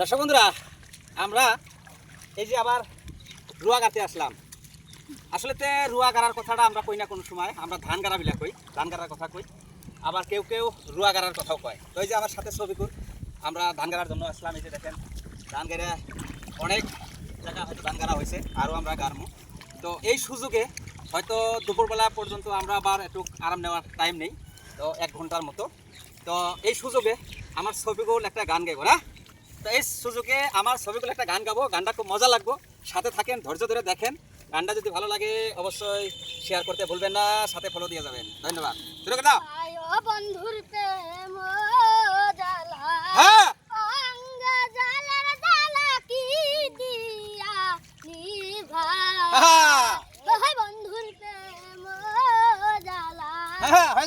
দর্শক বন্ধুরা, আমরা এই যে আবার রুয়া গাতে আসলাম। আসলে তে রুয়া গাড়ার কথাটা আমরা কই না কোনো সময়, আমরা ধান গাড়া বিলা কই ধান গাড়ার কথা কই। আবার কেউ কেউ রুয়া গাড়ার কথাও কয়। তো এই যে আমার সাথে ছবিকুর আমরা ধান গাড়ার জন্য আসলাম, এই যে দেখেন ধান গাড়া অনেক জায়গা হয়তো ধান গাড়া হয়েছে, আরও আমরা গাড়মু। তো এই সুযোগে হয়তো দুপুরবেলা পর্যন্ত আমরা আবার একটু আরাম নেওয়ার টাইম নেই, তো এক ঘণ্টার মতো। তো এই সুযোগে আমার ছবিগুলো একটা গান গাইবো, না? তো এই সুযোগে আমার ছবিগুলো একটা গান গাবো গানটা খুব মজা লাগবো। সাথে থাকেন ধৈর্য ধরে দেখেন। গানটা যদি ভালো লাগে অবশ্যই শেয়ার করতে ভুলবেন না সাথে ফলো দিয়ে যাবেন। ধন্যবাদ। শুরু করে দাও আয় বন্ধুর প্রেম জ্বালা। হ্যাঁ! হ্যাঁ! বন্ধুর প্রেম হ্যাঁ হয়